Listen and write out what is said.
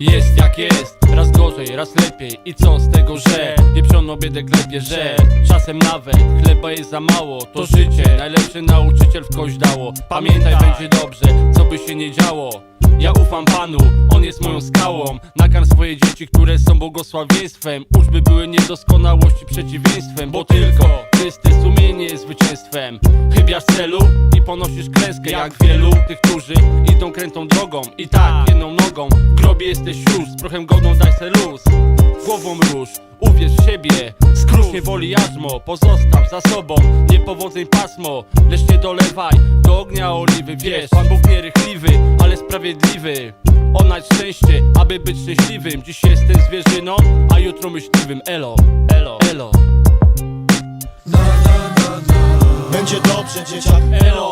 Jest jak jest, raz gorzej, raz lepiej. I co z tego, że pieprzono biedę klepie, że Czasem nawet chleba jest za mało. To życie, najlepszy nauczyciel w kość dało. Pamiętaj, będzie dobrze, co by się nie działo. Ja ufam Panu, On jest moją skałą. Nakarm swoje dzieci, które są błogosławieństwem. Uczby były niedoskonałości przeciwieństwem Bo tylko czyste sumienie jest zwycięstwem. Chybiasz celu i ponosisz klęskę Jak wielu tych, którzy idą krętą drogą. I tak, jedną nogą W grobie jesteś już, z prochem godną daj se luz. Głową rusz, uwierz w siebie. Skróż nie woli jarzmo, pozostaw za sobą Niepowodzeń pasmo, lecz nie dolewaj Do ognia oliwy, wiesz Pan Bóg nierychliwy, ale sprawiedliwy. Onać szczęście, aby być szczęśliwym. Dziś jestem zwierzyną, a jutro myśliwym. Elo, elo, elo. Będzie dobrze dzieciak. Elo,